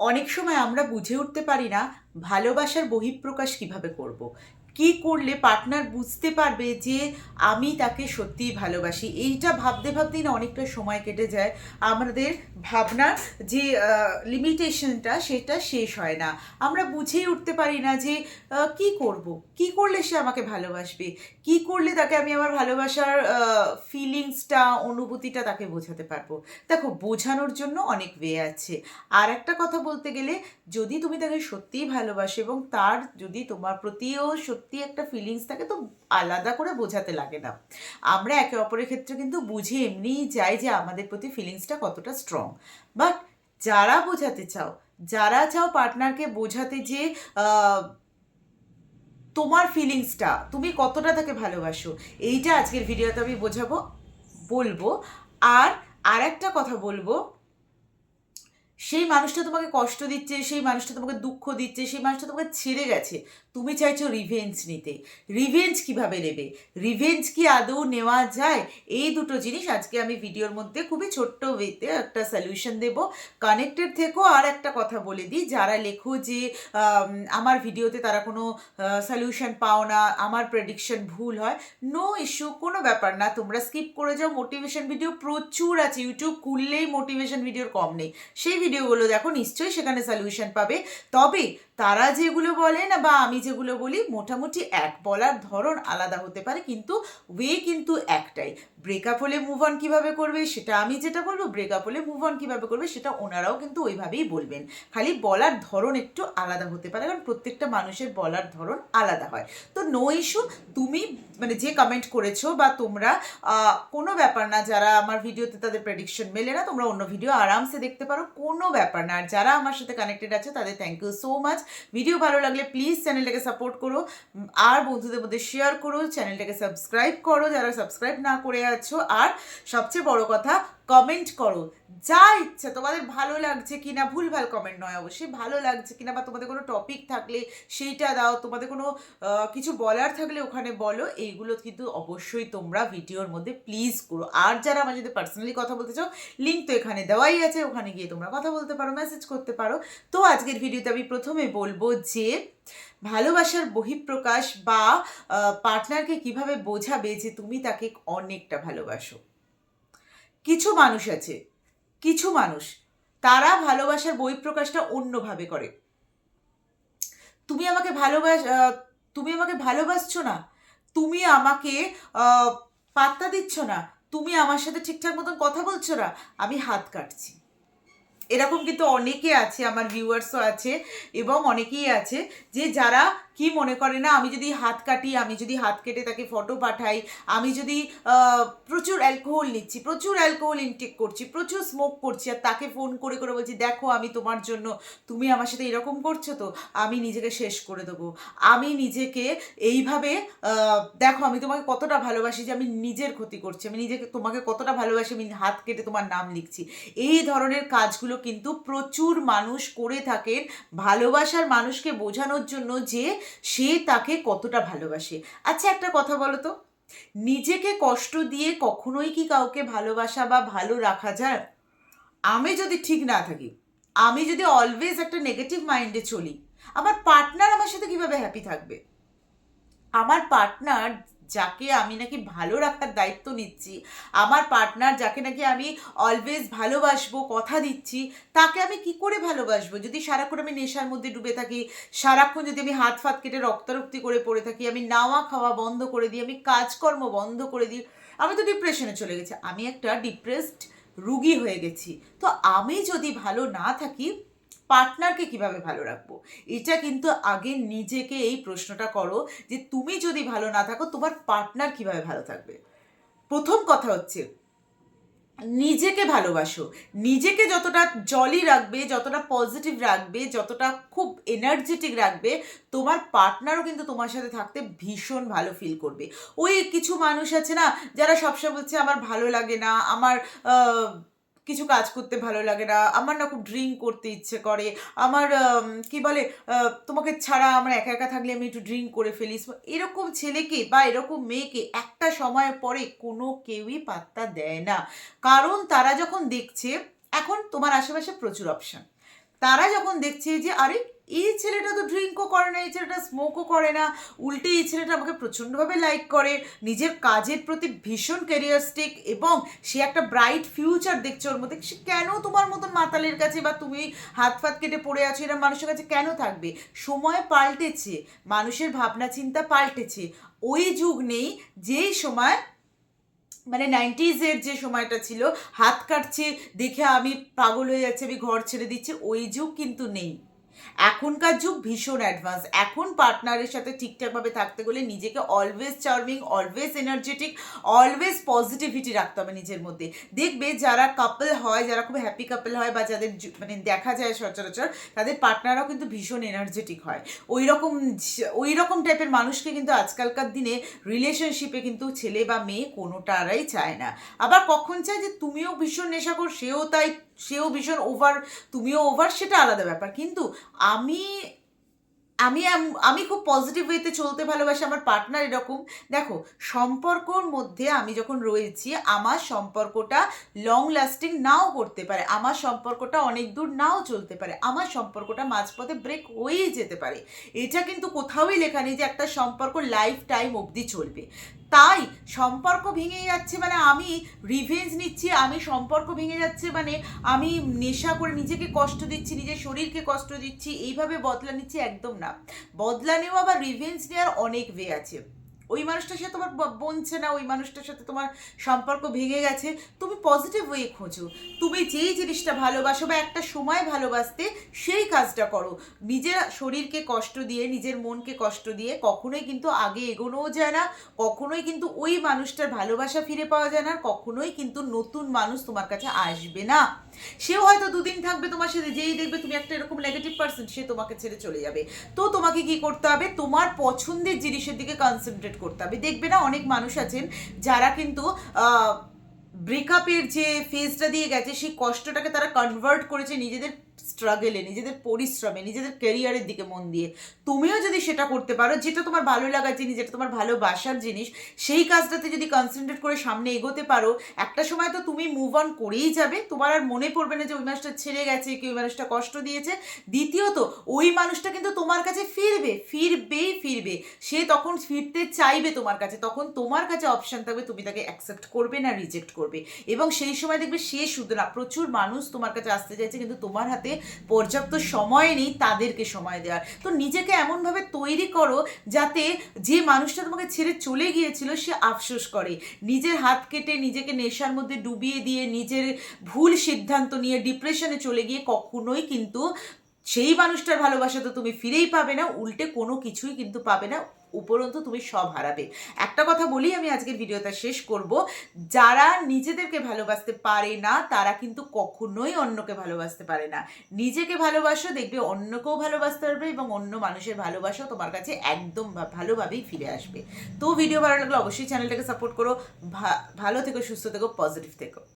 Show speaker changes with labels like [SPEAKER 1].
[SPEAKER 1] অনেক সময় আমরা বুঝে উঠতে পারি না ভালোবাসার বহিঃপ্রকাশ কীভাবে করব। কি করলে পার্টনার বুঝতে পারবে যে আমি তাকে সত্যিই ভালোবাসি? এইটা ভাবতে ভাবতেই না অনেকটা সময় কেটে যায়। আমাদের ভাবনার যে লিমিটেশনটা সেটা শেষ হয় না। আমরা বুঝেই উঠতে পারি না যে কি করব? কি করলে সে আমাকে ভালোবাসবে? কি করলে তাকে আমি আমার ভালোবাসার ফিলিংসটা অনুভূতিটা তাকে বোঝাতে পারব? দেখো, বোঝানোর জন্য অনেক ওয়ে আছে। আর একটা কথা বলতে গেলে, যদি তুমি তাকে সত্যিই ভালোবাসো এবং তার যদি তোমার প্রতিও সত্যি একটা ফিলিংস থাকে তো আলাদা করে বোঝাতে লাগে না। আমরা একে অপরের ক্ষেত্রে কিন্তু বুঝে এমনিই যাই যে আমাদের প্রতি ফিলিংসটা কতটা স্ট্রং বাট যারা বোঝাতে চাও, যারা চাও পার্টনারকে বোঝাতে যে তোমার ফিলিংসটা তুমি কতটা তাকে ভালোবাসো, এইটা আজকের ভিডিওতে আমি বোঝাবো, বলব। আর আর একটা কথা বলব সেই মানুষটা তোমাকে কষ্ট দিচ্ছে, সেই মানুষটা তোমাকে দুঃখ দিচ্ছে, সেই মানুষটা তোমাকে ছেড়ে গেছে। তুমি চাইছো রিভেঞ্জ নিতে। রিভেঞ্জ কীভাবে নেবে? রিভেঞ্জ কি আদৌ নেওয়া যায়? এই দুটো জিনিস আজকে আমি ভিডিওর মধ্যে খুবই ছোট্ট ওয়েতে একটা সলিউশন দেব। কানেক্টেড থেকেও আর একটা কথা বলে দিই। যারা লেখো যে আমার ভিডিওতে তারা কোনো সলিউশন পাও না, আমার প্রেডিকশন ভুল হয় নো ইস্যু কোনো ব্যাপার না। তোমরা স্কিপ করে যাও। মোটিভেশন ভিডিও প্রচুর আছে। ইউটিউব খুললেই মোটিভেশন ভিডিওর কম নেই। সেই ভিডিওগুলো দেখো নিশ্চয়ই সেখানে সলিউশন পাবে। তবে তারা যেগুলো বলে না বা আমি যেগুলো বলি, মোটামুটি এক বলার ধরন আলাদা হতে পারে, কিন্তু ওয়ে কিন্তু একটাই। ব্রেকআপ হলে মুভ অন কীভাবে করবে, সেটা আমি যেটা বলব ব্রেকআপ হলে মুভ অন কীভাবে করবে, সেটা ওনারাও কিন্তু ওইভাবেই বলবেন। খালি বলার ধরন একটু আলাদা হতে পারে, কারণ প্রত্যেকটা মানুষের বলার ধরন আলাদা হয়। তো নো ইস্যু তুমি মানে যে কমেন্ট করেছ বা তোমরা কোনো ব্যাপার না, যারা আমার ভিডিওতে তাদের প্রেডিকশন মেলে না, তোমরা অন্য ভিডিও আরামসে দেখতে পারো, কোনো ব্যাপার না। আর যারা আমার সাথে কানেক্টেড আছে, তাদের thank you so much video ভালো লাগলে প্লিজ চ্যানেলটাকে সাপোর্ট করো। আর বন্ধুদের মধ্যে শেয়ার করো। চ্যানেলটাকে সাবস্ক্রাইব করো যারা সাবস্ক্রাইব না করে আছো। আর সবচেয়ে বড় কথা কমেন্ট করো। যা ইচ্ছা, তোমাদের ভালো লাগছে কিনা, ভুলভাল কমেন্ট নয় অবশ্যই, ভালো লাগছে কিনা বা তোমাদের কোনো টপিক থাকলে সেইটা দাও, তোমাদের কোনো কিছু বলার থাকলে ওখানে বলো, এইগুলো কিন্তু অবশ্যই তোমরা ভিডিওর মধ্যে প্লিজ করো। আর যারা আমার যদি পার্সোনালি কথা বলতে চাও লিঙ্ক তো এখানে দেওয়াই আছে, ওখানে গিয়ে তোমরা কথা বলতে পারো মেসেজ করতে পারো। তো আজকের ভিডিওতে আমি প্রথমে বলব যে, ভালোবাসার বহিঃপ্রকাশ বা পার্টনারকে কীভাবে বোঝাবে যে তুমি তাকে অনেকটা ভালোবাসো। কিছু মানুষ আছে, কিছু মানুষ, তারা ভালোবাসার বহিঃপ্রকাশটা অন্যভাবে করে। তুমি আমাকে ভালোবাস তুমি আমাকে ভালোবাসছো না, তুমি আমাকে পাত্তা দিচ্ছ না, তুমি আমার সাথে ঠিকঠাক মতন কথা বলছো না, আমি হাত কাটছি। এরকম কিন্তু অনেকে আছে, আমার ভিউয়ার্সও আছে, এবং অনেকেই আছে যে যারা কি মনে করে না, আমি যদি হাত কাটি, আমি যদি হাত কেটে তাকে ফটো পাঠাই, আমি যদি প্রচুর অ্যালকোহল নিচ্ছি, প্রচুর অ্যালকোহল ইনটেক করছি, প্রচুর স্মোক করছি, আর তাকে ফোন করে করে বলছি, দেখো, আমি তোমার জন্য, তুমি আমার সাথে এরকম করছ তো, আমি নিজেকে শেষ করে দেবো। আমি নিজেকে এইভাবে দেখো, আমি তোমাকে কতটা ভালোবাসি যে আমি নিজের ক্ষতি করছি, আমি নিজেকে, তোমাকে কতটা ভালোবাসি, আমি হাত কেটে তোমার নাম লিখছি। এই ধরনের কাজগুলো কিন্তু প্রচুর মানুষ করে থাকেন ভালোবাসার মানুষকে বোঝানোর জন্য যে সে তাকে কতটা ভালোবাসে। আচ্ছা একটা কথা বলো তো। নিজেকে কষ্ট দিয়ে কখনোই কি কাউকে ভালোবাসা বা ভালো রাখা যায়? আমি যদি ঠিক না থাকি, আমি যদি অলওয়েজ একটা নেগেটিভ মাইন্ডে চলি, আমার পার্টনার আমার সাথে কীভাবে হ্যাপি থাকবে? আমার পার্টনার যাকে আমি নাকি ভালো রাখার দায়িত্ব নিচ্ছি, আমার পার্টনার যাকে নাকি আমি অলওয়েজ ভালোবাসবো, কথা দিচ্ছি, তাকে আমি কি করে ভালোবাসবো? যদি সারাক্ষণ আমি নেশার মধ্যে ডুবে থাকি, সারাক্ষণ যদি আমি হাত ফাত কেটে রক্তারক্তি করে পড়ে থাকি, আমি নাওয়া খাওয়া বন্ধ করে দিই, আমি কাজকর্ম বন্ধ করে দিই, আমি তো ডিপ্রেশনে চলে গেছি। আমি একটা ডিপ্রেসড রুগী হয়ে গেছি। তো আমি যদি ভালো না থাকি পার্টনারকে কীভাবে ভালো রাখব? এটা কিন্তু আগে নিজেকে এই প্রশ্নটা করো যে তুমি যদি ভালো না থাকো, তোমার পার্টনার কীভাবে ভালো থাকবে? প্রথম কথা হচ্ছে, নিজেকে ভালোবাসো। নিজেকে যতটা জলি রাখবে, যতটা পজিটিভ রাখবে, যতটা খুব এনার্জেটিক রাখবে, তোমার পার্টনারও কিন্তু তোমার সাথে থাকতে ভীষণ ভালো ফিল করবে। ওই কিছু মানুষ আছে না, যারা সবসময় বলছে, আমার ভালো লাগে না, আমার কিছু কাজ করতে ভালো লাগে না আমার না খুব ড্রিঙ্ক করতে ইচ্ছে করে আমার আম, কি বলে তোমাকে ছাড়া আমার একা একা থাকলে আমি একটু ড্রিঙ্ক করে ফেলিস এরকম ছেলেকে বা এরকম মেয়েকে একটা সময় পরে কোনো কেউই পাত্তা দেয় না। কারণ তারা যখন দেখছে এখন তোমার আশেপাশে প্রচুর অপশান তারা যখন দেখছে যে আরে এই ছেলেটা তো ড্রিঙ্কও করে না, এই ছেলেটা স্মোকও করে না। উল্টে এই ছেলেটা আমাকে প্রচণ্ডভাবে লাইক করে। নিজের কাজের প্রতি ভীষণ ক্যারিয়ারিস্টিক এবং সে একটা ব্রাইট ফিউচার দেখছে ওর মধ্যে। সে কেন তোমার মতন মাতালের কাছে বা তুমি হাত ফাত কেটে পড়ে আছো এরকম মানুষের কাছে কেন থাকবে? সময় পাল্টেছে, মানুষের ভাবনা চিন্তা পাল্টেছে। ওই যুগ নেই, যেই সময় মানে নাইনটিজের যে সময়টা ছিল, হাত কাটছে, দেখে আমি পাগল হয়ে যাচ্ছি, আমি ঘর ছেড়ে দিচ্ছি, ওই যুগ কিন্তু নেই। এখনকার যুগ ভীষণ অ্যাডভান্স এখন পার্টনারের সাথে ঠিকঠাকভাবে থাকতে গেলে নিজেকে always charming always energetic always positivity রাখতে হবে নিজের মধ্যে। দেখবে যারা কাপল হয়, যারা খুব হ্যাপি কাপল হয় বা যাদের মানে দেখা যায় সচরাচর, তাদের পার্টনাররাও কিন্তু ভীষণ এনার্জেটিক হয়। ওই রকম ওই রকম টাইপের মানুষকে কিন্তু আজকালকার দিনে রিলেশনশিপে কিন্তু ছেলে বা মেয়ে কোনোটারাই চায় না। আবার কখন চায় যে তুমিও ভীষণ নেশাখোর, সেও তাই সেও ভীষণ ওভার তুমিও ওভার সেটা আলাদা ব্যাপার। কিন্তু আমি আমি আমি খুব পজিটিভ ওয়েতে চলতে ভালোবাসি আমার পার্টনার এরকম। দেখো, সম্পর্কর মধ্যে আমি যখন রয়েছি, আমার সম্পর্কটা লং লাস্টিং নাও করতে পারে। আমার সম্পর্কটা অনেক দূর নাও চলতে পারে। আমার সম্পর্কটা মাঝপথে ব্রেক হয়েই যেতে পারে। এটা কিন্তু কোথাওই লেখা নেই যে একটা সম্পর্ক লাইফ টাইম অবধি চলবে। তাই সম্পর্ক ভেঙে যাচ্ছে মানে আমি রিভেঞ্জ নিচ্ছি, আমি সম্পর্ক ভেঙে যাচ্ছে মানে আমি নেশা করে নিজেকে কষ্ট দিচ্ছি, নিজের শরীরকে কষ্ট দিচ্ছি, এইভাবে বদলা নিচ্ছি একদম না। বদলা নেওয়া বা রিভেঞ্জ নেওয়ার অনেক ওয়ে আছে। ওই মানুষটার সাথে তোমার বনছে না, ওই মানুষটার সাথে তোমার সম্পর্ক ভেঙে গেছে। তুমি পজিটিভ ওয়ে খোঁজো। তুমি যেই জিনিসটা ভালোবাসো বা একটা সময় ভালোবাসতে, সেই কাজটা করো। নিজের শরীরকে কষ্ট দিয়ে, নিজের মনকে কষ্ট দিয়ে কখনোই কিন্তু আগে এগোনোও যায় না, কখনোই কিন্তু ওই মানুষটার ভালোবাসা ফিরে পাওয়া যায় না কখনোই কিন্তু নতুন মানুষ তোমার কাছে আসবে না। সেও হয়তো দুদিন থাকবে তোমার সাথে, যেই দেখবে তুমি একটা এরকম নেগেটিভ পার্সন সে তোমাকে ছেড়ে চলে যাবে। তো তোমাকে কি করতে হবে? তোমার পছন্দের জিনিসের দিকে কনসেন্ট্রেট করতে হবে। দেখবে না অনেক মানুষ আছেন যারা কিন্তু ব্রেকআপের যে ফেজটা দিয়ে গেছে, সেই কষ্টটাকে তারা কনভার্ট করেছে নিজেদের স্ট্রাগলে নিজেদের পরিশ্রমে, নিজেদের ক্যারিয়ারের দিকে মন দিয়ে। তুমিও যদি সেটা করতে পারো, যেটা তোমার ভালো লাগার জিনিস, যেটা তোমার ভালোবাসার জিনিস, সেই কাজটাতে যদি কনসেন্ট্রেট করে সামনে এগোতে পারো, একটা সময় তো তুমি মুভ অন করেই যাবে। তোমার আর মনে পড়বে না যে ওই মানুষটা ছেড়ে গেছে কি ওই মানুষটা কষ্ট দিয়েছে। দ্বিতীয়ত, ওই মানুষটা কিন্তু তোমার কাছে ফিরবে, ফিরবেই ফিরবে। সে তখন ফিরতে চাইবে তোমার কাছে, তখন তোমার কাছে অপশান থাকবে, তুমি তাকে অ্যাকসেপ্ট করবে না রিজেক্ট করবে। এবং সেই সময় দেখবে সে শুধু না, প্রচুর মানুষ তোমার কাছে আসতে চাইছে, কিন্তু তোমার হাতে পর্যাপ্ত সময় নেই তাদেরকে সময় দেওয়ার। তো নিজেকে এমনভাবে তৈরি করো যাতে যে মানুষটা তোমাকে ছেড়ে চলে গিয়েছিল সে আফসোস করে। নিজের হাত কেটে নিজেকে নেশার মধ্যে ডুবিয়ে দিয়ে নিজের ভুল সিদ্ধান্ত নিয়ে ডিপ্রেশনে চলে গিয়ে কখনোই কিন্তু সেই মানুষটার ভালোবাসা তো তুমি ফিরেই পাবে না, উল্টে কোনো কিছুই কিন্তু পাবে না। উপরন্তু তুমি সব হারাবে। একটা কথা বলি, আমি আজকের ভিডিওটা শেষ করব। যারা নিজেদেরকে ভালোবাসতে পারে না, তারা কিন্তু কখনোই অন্যকে ভালোবাসতে পারে না। নিজেকে ভালোবাসো, দেখবে অন্যকেও ভালোবাসতে পারবে এবং অন্য মানুষের ভালোবাসাও তোমার কাছে একদম ভালোভাবেই ফিরে আসবে। তো ভিডিও ভালো লাগলে অবশ্যই চ্যানেলটাকে সাপোর্ট করো ভালো থেকো, সুস্থ থেকো, পজিটিভ থেকো।